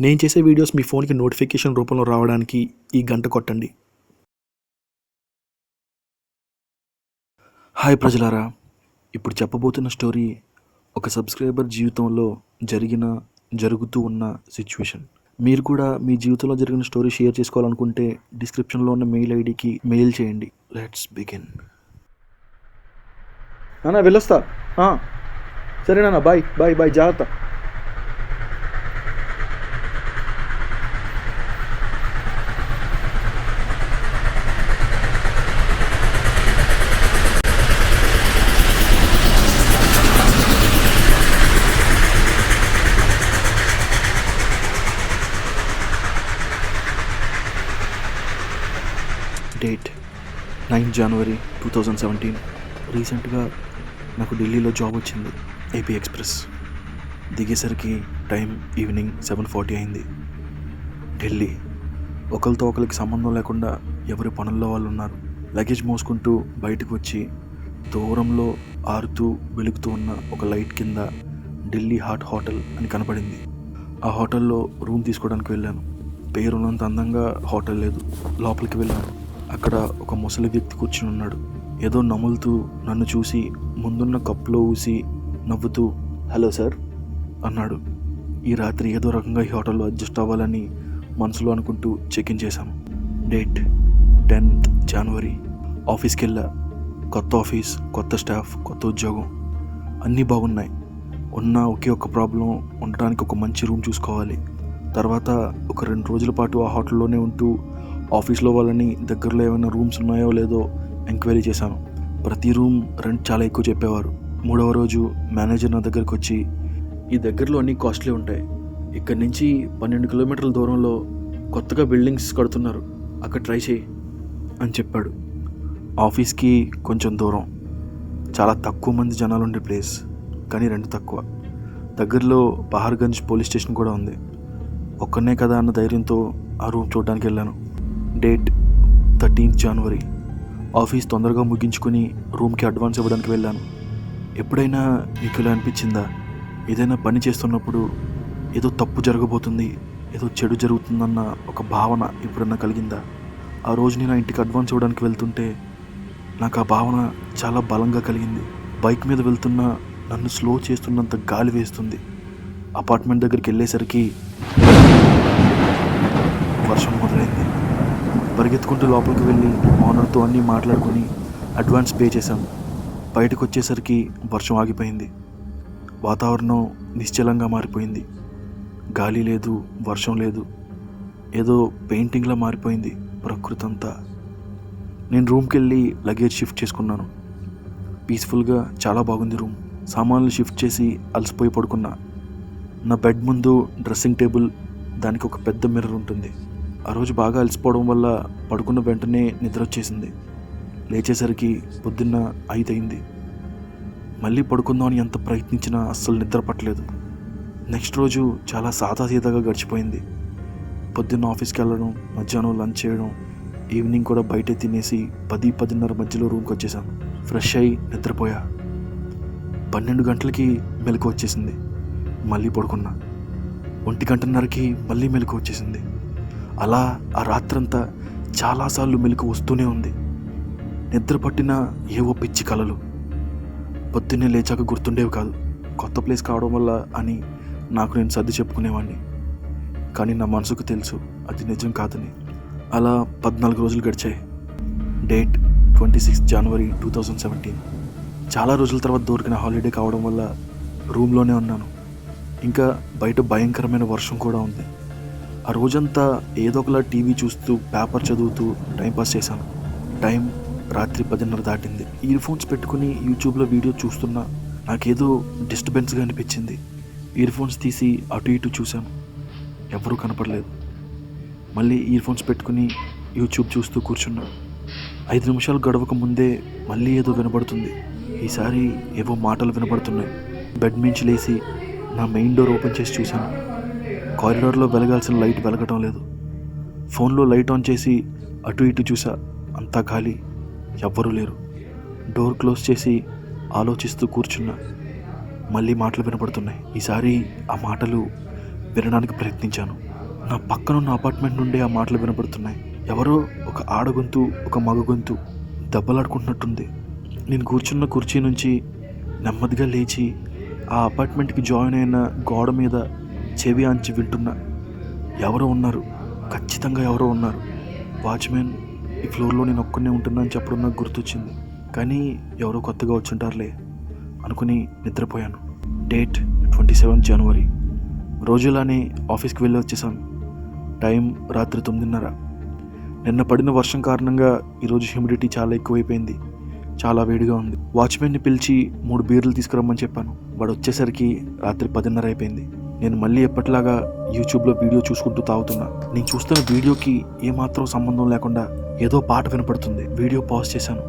నేను చేసే వీడియోస్ మీ ఫోన్కి నోటిఫికేషన్ రూపంలో రావడానికి ఈ గంట కొట్టండి. హాయ్ ప్రజలారా ఇప్పుడు చెప్పబోతున్న స్టోరీ ఒక సబ్స్క్రైబర్ జీవితంలో జరిగిన జరుగుతూ ఉన్న సిచ్యువేషన్. మీరు కూడా మీ జీవితంలో జరిగిన స్టోరీ షేర్ చేసుకోవాలనుకుంటే డిస్క్రిప్షన్లో ఉన్న మెయిల్ ఐడికి మెయిల్ చేయండి. Let's begin. నాన్న వెళ్ళొస్తా. సరే నాన్న బాయ్ బాయ్ బాయ్ జాగ్రత్త. Date nine January two thousand seventeen రీసెంట్గా నాకు ఢిల్లీలో జాబ్ వచ్చింది. AP express. దిగేసరికి time evening seven forty అయింది. ఢిల్లీ. ఒకరితో ఒకరికి సంబంధం లేకుండా ఎవరి పనుల్లో వాళ్ళు ఉన్నారు లగేజ్ మోసుకుంటూ బయటకు వచ్చి దూరంలో ఆరుతూ వెలుగుతూ ఉన్న ఒక లైట్ కింద ఢిల్లీ హాట్ హోటల్ అని కనపడింది. ఆ హోటల్లో రూమ్ తీసుకోవడానికి వెళ్ళాను. పేరున్నంత అందంగా హోటల్ లేదు. లోపలికి వెళ్ళాను. అక్కడ ఒక ముసలి వ్యక్తి కూర్చుని ఉన్నాడు. ఏదో నములుతూ నన్ను చూసి ముందున్న కప్పులో ఊసి నవ్వుతూ హలో సార్ అన్నాడు. ఈ రాత్రి ఏదో రకంగా ఈ హోటల్లో అడ్జస్ట్ అవ్వాలని మనసులో అనుకుంటూ చెక్ ఇన్ చేశాను డేట్ టెన్త్ జనవరి ఆఫీస్కి వెళ్ళా కొత్త ఆఫీస్ కొత్త స్టాఫ్ కొత్త ఉద్యోగం. అన్నీ బాగున్నాయి. ఉన్న ఒకే ఒక ప్రాబ్లం ఉండటానికి ఒక మంచి రూమ్ చూసుకోవాలి. తర్వాత ఒక రెండు రోజుల పాటు ఆ హోటల్లోనే ఉంటూ ఆఫీస్లో వాళ్ళని దగ్గరలో ఏమైనా రూమ్స్ ఉన్నాయో లేదో ఎంక్వైరీ చేశాను. ప్రతి రూమ్ రెంట్ చాలా ఎక్కువ చెప్పేవారు. మూడవ రోజు మేనేజర్ నా దగ్గరకు వచ్చి ఈ దగ్గరలో అన్ని కాస్ట్లీ ఉంటాయి. ఇక్కడి నుంచి పన్నెండు కిలోమీటర్ల దూరంలో కొత్తగా బిల్డింగ్స్ కడుతున్నారు. అక్కడ ట్రై చేయి అని చెప్పాడు. ఆఫీస్కి కొంచెం దూరం. చాలా తక్కువ మంది జనాలు ఉండే ప్లేస్ కానీ రెండు తక్కువ. దగ్గరలో పహార్గంజ్ పోలీస్ స్టేషన్ కూడా ఉంది. ఒక్కనే కదా అన్న ధైర్యంతో ఆ రూమ్ చూడడానికి వెళ్ళాను. డేట్ థర్టీన్త్ జనవరి. ఆఫీస్ తొందరగా ముగించుకొని రూమ్కి అడ్వాన్స్ ఇవ్వడానికి వెళ్ళాను. ఎప్పుడైనా మీకు ఇలా అనిపించిందా? ఏదైనా పని చేస్తున్నప్పుడు ఏదో తప్పు జరగబోతుంది ఏదో చెడు జరుగుతుందన్న ఒక భావన ఎప్పుడన్నా కలిగిందా? ఆ రోజు నేను ఇంటికి అడ్వాన్స్ ఇవ్వడానికి వెళ్తుంటే నాకు ఆ భావన చాలా బలంగా కలిగింది. బైక్ మీద వెళ్తున్న నన్ను స్లో చేస్తున్నంత గాలి వేస్తుంది. అపార్ట్మెంట్ దగ్గరికి వెళ్ళేసరికి వర్షం మొదలైంది. పరిగెత్తుకుంటూ లోపలికి వెళ్ళి ఓనర్తో అన్నీ మాట్లాడుకొని అడ్వాన్స్ పే చేశాను బయటకు వచ్చేసరికి వర్షం ఆగిపోయింది. వాతావరణం నిశ్చలంగా మారిపోయింది. గాలి లేదు వర్షం లేదు. ఏదో పెయింటింగ్లా మారిపోయింది ప్రకృతి అంతా నేను రూమ్కి వెళ్ళి లగేజ్ షిఫ్ట్ చేసుకున్నాను. పీస్ఫుల్గా చాలా బాగుంది రూమ్. సామాన్లు షిఫ్ట్ చేసి అలసిపోయి పడుకున్నా. నా బెడ్ ముందు డ్రెస్సింగ్ టేబుల్ దానికి ఒక పెద్ద మిర్రర్ ఉంటుంది. ఆ రోజు బాగా అలసిపోవడం వల్ల పడుకున్న వెంటనే నిద్ర వచ్చేసింది లేచేసరికి పొద్దున్న ఐదు అయింది మళ్ళీ పడుకుందామని ఎంత ప్రయత్నించినా అస్సలు నిద్ర పట్టలేదు. నెక్స్ట్ రోజు చాలా సాదాసీదాగా గడిచిపోయింది. పొద్దున్న ఆఫీస్కి వెళ్ళడం మధ్యాహ్నం లంచ్ చేయడం ఈవినింగ్ కూడా బయట తినేసి పది పదిన్నర మధ్యలో రూమ్కి వచ్చేసాను ఫ్రెష్ అయ్యి నిద్రపోయా. పన్నెండు గంటలకి మెలకు వచ్చేసింది. మళ్ళీ పడుకున్నా. ఒంటి గంటన్నరకి మళ్ళీ మెలకు వచ్చేసింది. అలా ఆ రాత్రంతా చాలాసార్లు మెలకు వస్తూనే ఉంది. నిద్ర పట్టిన ఏవో పిచ్చి కలలు. పొద్దున్నే లేచాక గుర్తుండేవి కాదు. కొత్త ప్లేస్ కావడం వల్ల అని నాకు నేను సర్ది చెప్పుకునేవాడిని కానీ నా మనసుకు తెలుసు అది నిజం కాదని. అలా పద్నాలుగు రోజులు గడిచాయి. Date twenty six January two thousand seventeen. చాలా రోజుల తర్వాత దొరికిన హాలిడే కావడం వల్ల రూమ్లోనే ఉన్నాను. ఇంకా బయట భయంకరమైన వర్షం కూడా ఉంది. ఆ రోజంతా ఏదో ఒకలా టీవీ చూస్తూ పేపర్ చదువుతూ టైంపాస్ చేశాను. టైం రాత్రి పదిన్నర దాటింది. ఇయర్ ఫోన్స్ పెట్టుకుని యూట్యూబ్లో వీడియో చూస్తున్నా నాకేదో డిస్టర్బెన్స్గా అనిపించింది. ఇయర్ ఫోన్స్ తీసి అటు ఇటు చూశాను ఎవరూ కనపడలేదు. మళ్ళీ ఇయర్ ఫోన్స్ పెట్టుకుని యూట్యూబ్ చూస్తూ కూర్చున్నా. ఐదు నిమిషాలు గడవక ముందే మళ్ళీ ఏదో వినబడుతుంది. ఈసారి ఏవో మాటలు వినబడుతున్నాయి. బెడ్ మించి లేచి నా మెయిన్ డోర్ ఓపెన్ చేసి చూశాను. కారిడార్లో వెలగాల్సిన లైట్ వెలగటం లేదు. ఫోన్లో లైట్ ఆన్ చేసి అటు ఇటు చూసా. అంతా ఖాళీ. ఎవ్వరూ లేరు. డోర్ క్లోజ్ చేసి ఆలోచిస్తూ కూర్చున్నా మళ్ళీ మాటలు వినపడుతున్నాయి. ఈసారి ఆ మాటలు వినడానికి ప్రయత్నించాను. నా పక్కనున్న అపార్ట్మెంట్ నుండి ఆ మాటలు వినపడుతున్నాయి. ఎవరో ఒక ఆడ గొంతు ఒక మగ గొంతు దెబ్బలాడుకుంటున్నట్టుంది నేను కూర్చున్న కుర్చీ నుంచి నెమ్మదిగా లేచి ఆ అపార్ట్మెంట్కి జాయిన్ అయిన గోడ మీద చెవి అంచి వింటున్నా ఎవరో ఉన్నారు. ఖచ్చితంగా ఎవరో ఉన్నారు. వాచ్మెన్ ఈ ఫ్లోర్లో నేను ఒక్కనే ఉంటున్నాను చెప్పడం నాకు గుర్తొచ్చింది. కానీ ఎవరో కొత్తగా వచ్చుంటారులే అనుకుని నిద్రపోయాను. డేట్ ట్వంటీ సెవెన్ జనవరి రోజులానే ఆఫీస్కి వెళ్ళి వచ్చేసాను టైం రాత్రి తొమ్మిదిన్నర. నిన్న పడిన వర్షం కారణంగా ఈరోజు హ్యూమిడిటీ చాలా ఎక్కువైపోయింది. చాలా వేడిగా ఉంది. వాచ్మెన్ని పిలిచి మూడు బీర్లు తీసుకురమ్మని చెప్పాను. వాడు వచ్చేసరికి రాత్రి పదిన్నర అయిపోయింది. నేను మళ్ళీ ఎప్పటిలాగా యూట్యూబ్లో వీడియో చూసుకుంటూ తాగుతున్నా. నేను చూస్తున్న వీడియోకి ఏమాత్రం సంబంధం లేకుండా ఏదో పాట వినపడుతుంది. వీడియో పాజ్ చేశాను.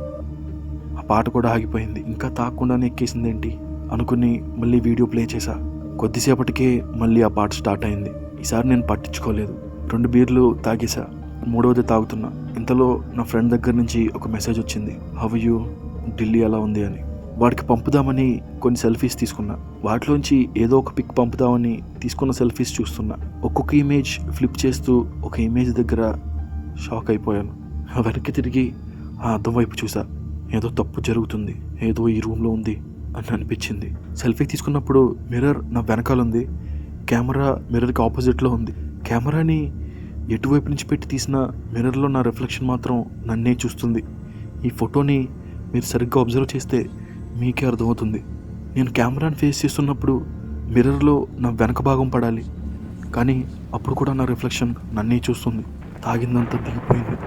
ఆ పాట కూడా ఆగిపోయింది. ఇంకా తాగకుండానే ఎక్కేసిందేంటి? అనుకుని మళ్ళీ వీడియో ప్లే చేశా. కొద్దిసేపటికే మళ్ళీ ఆ పాట స్టార్ట్ అయింది. ఈసారి నేను పట్టించుకోలేదు. రెండు బీర్లు తాగేశా. మూడవది తాగుతున్నా. ఇంతలో నా ఫ్రెండ్ దగ్గర నుంచి ఒక మెసేజ్ వచ్చింది. హవ్ యూ ఢిల్లీ ఎలా ఉంది? అని. వాడికి పంపుదామని కొన్ని సెల్ఫీస్ తీసుకున్నా. వాటిలోంచి ఏదో ఒక పిక్ పంపుదామని తీసుకున్న సెల్ఫీస్ చూస్తున్నా. ఒక్కొక్క ఇమేజ్ ఫ్లిప్ చేస్తూ ఒక ఇమేజ్ దగ్గర షాక్ అయిపోయాను. వెనక్కి తిరిగి ఆ అద్దం వైపు చూసా. ఏదో తప్పు జరుగుతుంది. ఏదో ఈ రూమ్లో ఉంది అని అనిపించింది. సెల్ఫీ తీసుకున్నప్పుడు మిర్రర్ నా వెనకాల ఉంది. కెమెరా మిర్రర్కి ఆపోజిట్లో ఉంది. కెమెరాని ఎటువైపు నుంచి పెట్టి తీసిన మిర్రర్లో నా రిఫ్లెక్షన్ మాత్రం నన్నే చూస్తుంది. ఈ ఫోటోని మీరు సరిగ్గా అబ్జర్వ్ చేస్తే మీకే అర్థమవుతుంది. నేను కెమెరాని ఫేస్ చేస్తున్నప్పుడు మిర్రర్లో నా వెనక భాగం పడాలి. కానీ అప్పుడు కూడా నా రిఫ్లెక్షన్ నన్నే చూస్తుంది. తాగిందంతా దిగిపోయింది.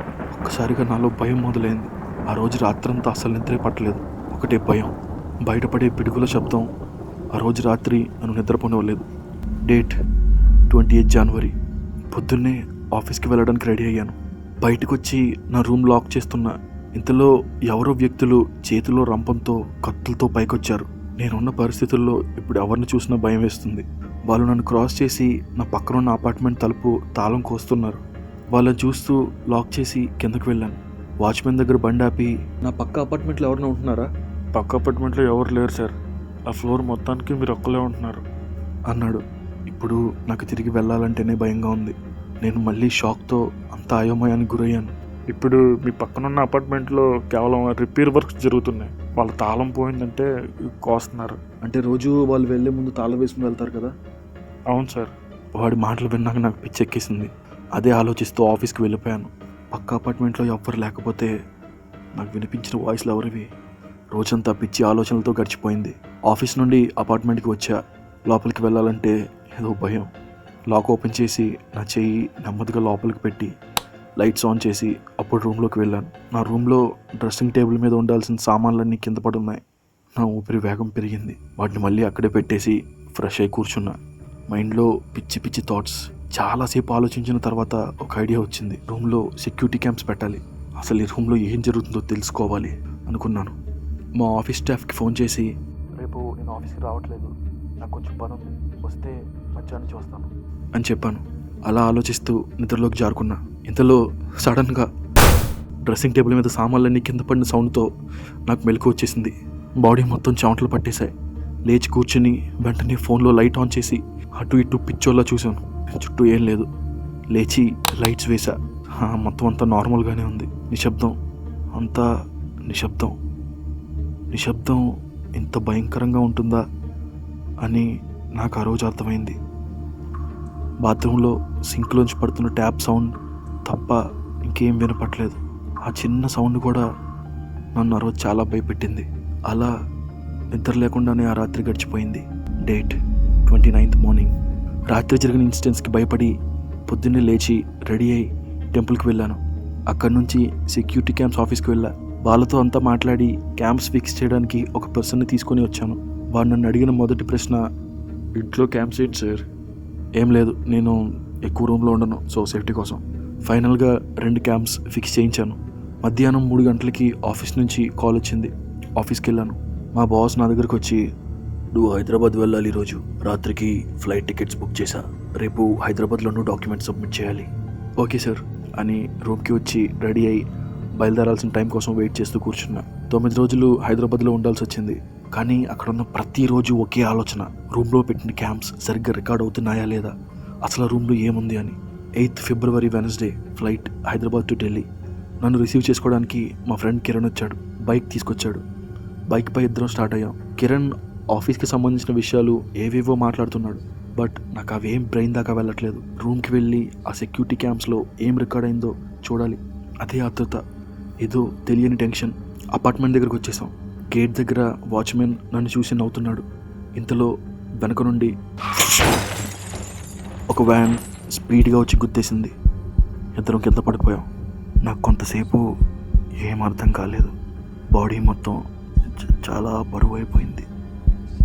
ఒక్కసారిగా నాలో భయం మొదలైంది. ఆ రోజు రాత్రంతా అసలు నిద్రే పట్టలేదు. ఒకటే భయం. బయటపడే పిడుగుల శబ్దం. ఆ రోజు రాత్రి నన్ను నిద్రపోనివ్వలేదు. Date twenty eighth January. పొద్దున్నే ఆఫీస్కి వెళ్ళడానికి రెడీ అయ్యాను. బయటకు వచ్చి నా రూమ్ లాక్ చేస్తున్న ఇంతలో ఎవరో వ్యక్తులు చేతిలో రంపంతో కత్తులతో పైకొచ్చారు. నేనున్న పరిస్థితుల్లో ఇప్పుడు ఎవరిని చూసినా భయం వేస్తుంది. వాళ్ళు నన్ను క్రాస్ చేసి నా పక్కన ఉన్న అపార్ట్మెంట్ తలుపు తాళం కోస్తున్నారు. వాళ్ళని చూస్తూ లాక్ చేసి కిందకు వెళ్ళాను. వాచ్మెన్ దగ్గర బండి ఆపి నా పక్క అపార్ట్మెంట్లో ఎవరైనా ఉంటున్నారా? పక్క అపార్ట్మెంట్లో ఎవరు లేరు సార్. ఆ ఫ్లోర్ మొత్తానికి మీరు ఒక్కలే ఉంటున్నారు అన్నాడు. ఇప్పుడు నాకు తిరిగి వెళ్ళాలంటేనే భయంగా ఉంది. నేను మళ్ళీ షాక్తో అంత అయోమయానికి గురయ్యాను. ఇప్పుడు మీ పక్కనున్న అపార్ట్మెంట్లో కేవలం రిపేర్ వర్క్స్ జరుగుతున్నాయి. వాళ్ళ తాళం పోయిందంటే కోస్తున్నారు. అంటే రోజు వాళ్ళు వెళ్ళే ముందు తాళం వేసుకుని వెళ్తారు కదా? అవును సార్. వాడి మాటలు విన్నాక నాకు పిచ్చెక్కేసింది. అదే ఆలోచిస్తూ ఆఫీస్కి వెళ్ళిపోయాను. పక్క అపార్ట్మెంట్లో ఎవ్వరు లేకపోతే నాకు వినిపించిన వాయిస్లు ఎవరివి? రోజంతా పిచ్చి ఆలోచనలతో గడిచిపోయింది. ఆఫీస్ నుండి అపార్ట్మెంట్కి వచ్చా. లోపలికి వెళ్ళాలంటే ఏదో భయం. లాక్ ఓపెన్ చేసి నా చెయ్యి నెమ్మదిగా లోపలికి పెట్టి లైట్స్ ఆన్ చేసి అప్పుడు రూమ్లోకి వెళ్ళాను. నా రూమ్లో డ్రెస్సింగ్ టేబుల్ మీద ఉండాల్సిన సామాన్లన్నీ కింద పడున్నాయి. నా ఊపిరి వేగం పెరిగింది. వాటిని మళ్ళీ అక్కడే పెట్టేసి ఫ్రెష్ అయి కూర్చున్నా. మైండ్లో పిచ్చి పిచ్చి థాట్స్ చాలాసేపు ఆలోచించిన తర్వాత ఒక ఐడియా వచ్చింది. రూమ్లో సెక్యూరిటీ క్యాంప్స్ పెట్టాలి. అసలు ఈ రూమ్లో ఏం జరుగుతుందో తెలుసుకోవాలి అనుకున్నాను. మా ఆఫీస్ స్టాఫ్కి ఫోన్ చేసి రేపు నేను ఆఫీస్కి రావట్లేదు. నాకు కొంచెం పని ఉంది వస్తే మధ్యాహ్నం చూస్తాను అని చెప్పాను. అలా ఆలోచిస్తూ నిద్రలోకి జారుకున్నా. ఇంతలో సడన్గా డ్రెస్సింగ్ టేబుల్ మీద సామాన్లన్నీ కింద పడిన సౌండ్తో నాకు మెలకు వచ్చేసింది. బాడీ మొత్తం చెమటలు పట్టేశాయి. లేచి కూర్చుని వెంటనే ఫోన్లో లైట్ ఆన్ చేసి అటు ఇటు పిచ్చోళ్ళ చూశాను. చుట్టూ ఏం లేదు. లేచి లైట్స్ వేసా మొత్తం అంతా నార్మల్గానే ఉంది. నిశ్శబ్దం. అంతా నిశ్శబ్దం. నిశ్శబ్దం ఇంత భయంకరంగా ఉంటుందా అని నాకు ఆ రోజు అర్థమైంది. బాత్రూంలో సింక్లోంచి పడుతున్న ట్యాప్ సౌండ్ తప్ప ఇంకేం వినపట్లేదు. ఆ చిన్న సౌండ్ కూడా నన్ను ఆ రోజు చాలా భయపెట్టింది. అలా నిద్ర లేకుండానే ఆ రాత్రి గడిచిపోయింది. Date twenty ninth morning. రాత్రి జరిగిన ఇన్సిడెంట్స్కి భయపడి పొద్దున్నే లేచి రెడీ అయి టెంపుల్కి వెళ్ళాను. అక్కడి నుంచి సెక్యూరిటీ క్యాంప్స్ ఆఫీస్కి వెళ్ళా. వాళ్ళతో అంతా మాట్లాడి క్యాంప్స్ ఫిక్స్ చేయడానికి ఒక పర్సన్ని తీసుకొని వచ్చాను. వాడు నన్ను అడిగిన మొదటి ప్రశ్న ఇంట్లో క్యాంప్స్ ఏంటి సార్? ఏం లేదు నేను ఎక్కువ రూమ్లో ఉండను సో సేఫ్టీ కోసం. ఫైనల్గా రెండు క్యాంప్స్ ఫిక్స్ చేయించాను. మధ్యాహ్నం మూడు గంటలకి ఆఫీస్ నుంచి కాల్ వచ్చింది. ఆఫీస్కి వెళ్ళాను. మా బాస్ నా దగ్గరికి వచ్చి నువ్వు హైదరాబాద్ వెళ్ళాలి ఈరోజు. రాత్రికి ఫ్లైట్ టికెట్స్ బుక్ చేశా. రేపు హైదరాబాద్లోనూ డాక్యుమెంట్స్ సబ్మిట్ చేయాలి. ఓకే సార్ అని రూమ్కి వచ్చి రెడీ అయ్యి బయలుదేరాల్సిన టైం కోసం వెయిట్ చేస్తూ కూర్చున్నా. తొమ్మిది రోజులు హైదరాబాద్లో ఉండాల్సి వచ్చింది. కానీ అక్కడ ఉన్న ప్రతిరోజు ఒకే ఆలోచన. రూమ్లో పెట్టిన క్యాంప్స్ సరిగ్గా రికార్డ్ అవుతున్నాయా లేదా? అసలు రూమ్లో ఏముంది అని. Eighth February Wednesday flight Hyderabad to Delhi. నన్ను రిసీవ్ చేసుకోవడానికి మా ఫ్రెండ్ కిరణ్ వచ్చాడు. బైక్ తీసుకొచ్చాడు. బైక్పై ఇద్దరం స్టార్ట్ అయ్యాం. కిరణ్ ఆఫీస్కి సంబంధించిన విషయాలు ఏవేవో మాట్లాడుతున్నాడు. బట్ నాకు అవేం బ్రెయిన్ దాకా వెళ్ళట్లేదు. రూమ్కి వెళ్ళి ఆ సెక్యూరిటీ క్యాంప్స్లో ఏం రికార్డ్ అయిందో చూడాలి. అదే ఆతృత ఏదో తెలియని టెన్షన్. అపార్ట్మెంట్ దగ్గరకు వచ్చేసాం. గేట్ దగ్గర వాచ్మెన్ నన్ను చూసి నవ్వుతున్నాడు. ఇంతలో వెనక నుండి ఒక వ్యాన్ స్పీడ్గా వచ్చి గుర్తేసింది ఇద్దరం కింద పడిపోయాం? నాకు కొంతసేపు ఏం అర్థం కాలేదు. బాడీ మొత్తం చాలా బరువు అయిపోయింది.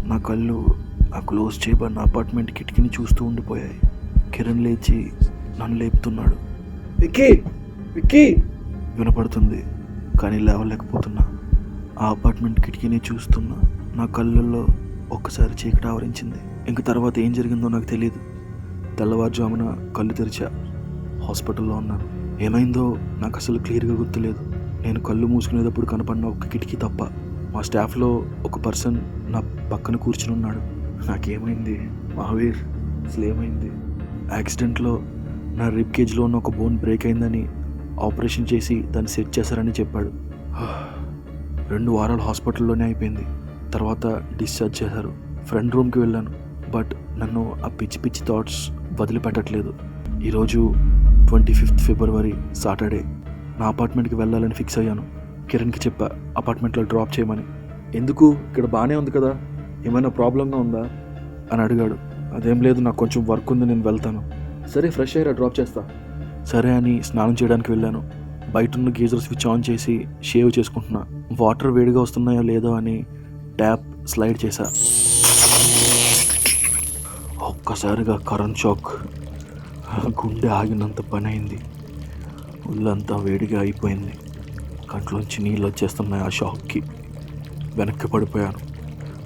నా కళ్ళు ఆ క్లోజ్ చేయబడిన అపార్ట్మెంట్ కిటికీని చూస్తూ ఉండిపోయాయి. కిరణ్ లేచి నన్ను లేపుతున్నాడు. విక్కీ! విక్కీ! వినపడుతుంది కానీ లేవలేకపోతున్నా. ఆ అపార్ట్మెంట్ కిటికీని చూస్తున్నా నా కళ్ళల్లో ఒక్కసారి చీకటి ఆవరించింది. ఇంక తర్వాత ఏం జరిగిందో నాకు తెలియదు తెల్లవారుజామున కళ్ళు తెరిచా. హాస్పిటల్లో ఉన్నాను. ఏమైందో నాకు అసలు క్లియర్గా గుర్తులేదు. నేను కళ్ళు మూసుకునేటప్పుడు కనపడిన ఒక కిటికీ తప్ప మా స్టాఫ్లో ఒక పర్సన్ నా పక్కన కూర్చుని ఉన్నాడు. నాకేమైంది? మహావీర్ అసలు ఏమైంది యాక్సిడెంట్లో నా రిప్ కేజ్లో ఉన్న ఒక బోన్ బ్రేక్ అయిందని ఆపరేషన్ చేసి దాన్ని సెట్ చేశారని చెప్పాడు. రెండు వారాలు హాస్పిటల్లోనే అయిపోయింది. తర్వాత డిశ్చార్జ్ చేశారు. ఫ్రెండ్ రూమ్కి వెళ్ళాను. బట్ నన్ను ఆ పిచ్చి పిచ్చి థాట్స్ వదిలిపెట్టట్లేదు. ఈరోజు ట్వంటీ ఫిఫ్త్ ఫిబ్రవరి సాటర్డే. నా అపార్ట్మెంట్కి వెళ్ళాలని ఫిక్స్ అయ్యాను. కిరణ్కి చెప్పా. అపార్ట్మెంట్లో డ్రాప్ చేయమని. ఎందుకు? ఇక్కడ బాగానే ఉంది కదా. ఏమైనా ప్రాబ్లంగా ఉందా? అని అడిగాడు. అదేం లేదు నాకు కొంచెం వర్క్ ఉంది నేను వెళ్తాను. సరే ఫ్రెష్ అయ్యారా డ్రాప్ చేస్తా. సరే అని స్నానం చేయడానికి వెళ్ళాను. బయట ఉన్న గీజర్ స్విచ్ ఆన్ చేసి షేవ్ చేసుకుంటున్నా. వాటర్ వేడిగా వస్తున్నాయో లేదో అని ట్యాప్ స్లైడ్ చేశా. ఒక్కసారిగా కరెంట్ షాక్. గుండె ఆగినంత పని అయింది ఒళ్ళంతా వేడిగా అయిపోయింది. కంట్లోంచి నీళ్ళు వచ్చేస్తున్నాయి ఆ షాక్కి. వెనక్కి పడిపోయాను.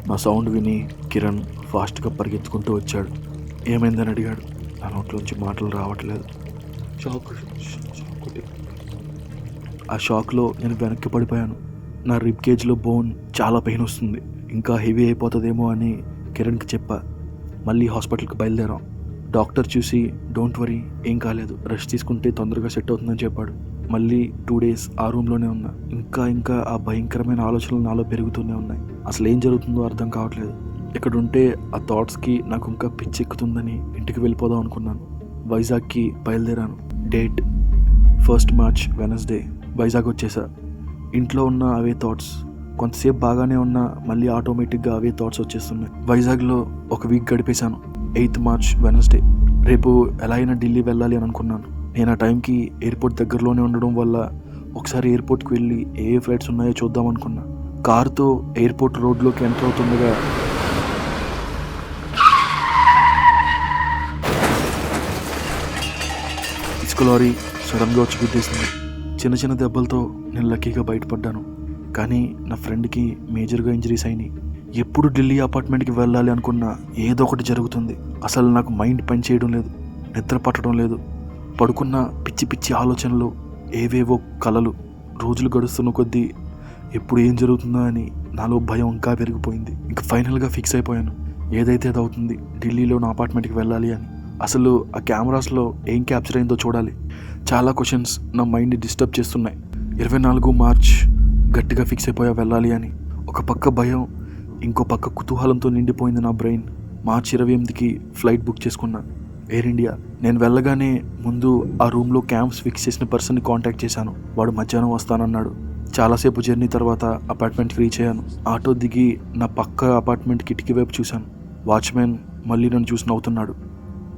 నా సౌండ్ విని కిరణ్ ఫాస్ట్గా పరిగెత్తుకుంటూ వచ్చాడు. ఏమైందని అడిగాడు. నా నోట్లోంచి మాటలు రావట్లేదు. షాక్ షాక్ ఆ షాక్లో నేను వెనక్కి పడిపోయాను. నా రిబ్ కేజ్లో బోన్ చాలా పెయిన్ వస్తుంది. ఇంకా హెవీ అయిపోతుందేమో అని కిరణ్కి చెప్పా. మళ్ళీ హాస్పిటల్కి బయలుదేరాం. డాక్టర్ చూసి డోంట్ వరీ ఏం కాలేదు. రెస్ట్ తీసుకుంటే తొందరగా సెట్ అవుతుందని చెప్పాడు. మళ్ళీ టూ డేస్ ఆ రూమ్లోనే ఉన్నా. ఇంకా ఇంకా ఆ భయంకరమైన ఆలోచనలు నాలో పెరుగుతూనే ఉన్నాయి. అసలు ఏం జరుగుతుందో అర్థం కావట్లేదు. ఇక్కడ ఉంటే ఆ థాట్స్కి నాకు ఇంకా పిచ్చెక్కుతుందని ఇంటికి వెళ్ళిపోదాం అనుకున్నాను. వైజాగ్కి బయలుదేరాను. Date first March Wednesday Vizag వచ్చేసా. ఇంట్లో ఉన్న అవే థాట్స్ కొంతసేపు బాగానే ఉన్నా మళ్ళీ ఆటోమేటిక్గా అవే థాట్స్ వచ్చేస్తున్నాయి. వైజాగ్లో ఒక వీక్ గడిపేశాను. ఎయిత్ మార్చ్ వెనస్డే రేపు ఎలా అయినా ఢిల్లీ వెళ్ళాలి అని అనుకున్నాను. నేను ఆ టైంకి ఎయిర్పోర్ట్ దగ్గరలోనే ఉండడం వల్ల ఒకసారి ఎయిర్పోర్ట్కి వెళ్ళి ఏ ఏ ఫ్లైట్స్ ఉన్నాయో చూద్దాం అనుకున్నా. కారుతో ఎయిర్పోర్ట్ రోడ్లోకి ఎంటర్ అవుతుండగా ఇసుక లారీ సడన్గా వచ్చి గుద్దేసింది. చిన్న చిన్న దెబ్బలతో నేను లక్కీగా బయటపడ్డాను. కానీ నా ఫ్రెండ్కి మేజర్గా ఇంజరీస్ అయినాయి. ఎప్పుడు ఢిల్లీ అపార్ట్మెంట్కి వెళ్ళాలి అనుకున్నా ఏదో ఒకటి జరుగుతుంది. అసలు నాకు మైండ్ పని చేయడం లేదు. నిద్ర పట్టడం లేదు. పడుకున్న పిచ్చి పిచ్చి ఆలోచనలు ఏవేవో కలలు రోజులు గడుస్తున్న కొద్దీ ఎప్పుడు ఏం జరుగుతుందో అని నాలో భయం ఇంకా పెరిగిపోయింది. ఇంకా ఫైనల్గా ఫిక్స్ అయిపోయాను. ఏదైతే అది అవుతుంది ఢిల్లీలో నా అపార్ట్మెంట్కి వెళ్ళాలి అని. అసలు ఆ కెమెరాస్లో ఏం క్యాప్చర్ అయిందో చూడాలి. చాలా క్వశ్చన్స్ నా మైండ్ని డిస్టర్బ్ చేస్తున్నాయి. ఇరవై నాలుగు మార్చ్ గట్టిగా ఫిక్స్ అయిపోయా వెళ్ళాలి అని. ఒక పక్క భయం ఇంకో పక్క కుతూహలంతో నిండిపోయింది నా బ్రెయిన్. మార్చ్ ఇరవై ఎనిమిదికి ఫ్లైట్ బుక్ చేసుకున్నా. ఎయిర్ ఇండియా నేను వెళ్ళగానే ముందు ఆ రూమ్లో క్యాంప్స్ ఫిక్స్ చేసిన పర్సన్ని కాంటాక్ట్ చేశాను. వాడు మధ్యాహ్నం వస్తానన్నాడు. చాలాసేపు జర్నీ తర్వాత అపార్ట్మెంట్కి రీచ్ అయ్యాను ఆటో దిగి నా పక్క అపార్ట్మెంట్ కిటికీ వైపు చూశాను. వాచ్మెన్ మళ్ళీ నన్ను చూసి నవ్వుతున్నాడు.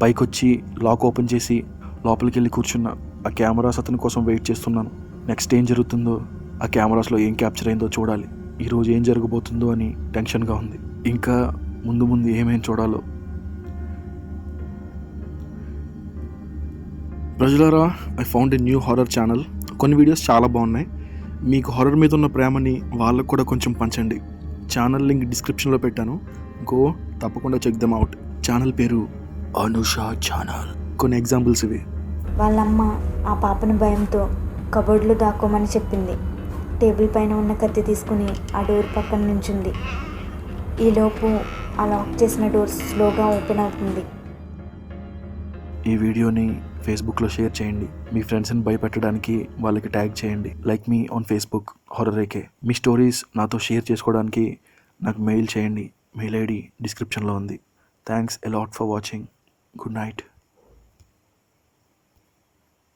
పైకొచ్చి లాక్ ఓపెన్ చేసి లోపలికి వెళ్ళి కూర్చున్న. ఆ కెమెరాస్ అతని కోసం వెయిట్ చేస్తున్నాను. నెక్స్ట్ ఏం జరుగుతుందో ఆ కెమెరాస్లో ఏం క్యాప్చర్ అయిందో చూడాలి. ఈరోజు ఏం జరగబోతుందో అని టెన్షన్గా ఉంది. ఇంకా ముందు ముందు ఏమేం చూడాలో ప్రజలారా I found a new horror channel కొన్ని వీడియోస్ చాలా బాగున్నాయి. మీకు హారర్ మీద ఉన్న ప్రేమని వాళ్ళకు కూడా కొంచెం పంచండి. ఛానల్ లింక్ డిస్క్రిప్షన్లో పెట్టాను. గో తప్పకుండా చెక్ దమ్ అవుట్ ఛానల్ పేరు అనుష ఛానల్ కొన్ని ఎగ్జాంపుల్స్ ఇవి. వాళ్ళమ్మ ఆ పాపను భయంతో కబోర్డ్లో దాక్కోమని చెప్పింది. టేబుల్ పైన ఉన్న కత్తి తీసుకుని ఆ డోర్ పక్కన నుంచుంది. ఈలోపు ఆ లాక్ చేసిన డోర్ స్లోగా ఓపెన్ అవుతుంది. ఈ వీడియోని ఫేస్బుక్లో షేర్ చేయండి. మీ ఫ్రెండ్స్ని భయపెట్టడానికి వాళ్ళకి ట్యాగ్ చేయండి. లైక్ మీ ఆన్ ఫేస్బుక్ హొరరేకే మీ స్టోరీస్ నాతో షేర్ చేసుకోవడానికి నాకు మెయిల్ చేయండి. మెయిల్ ఐడి డిస్క్రిప్షన్లో ఉంది. Thanks a lot for watching good night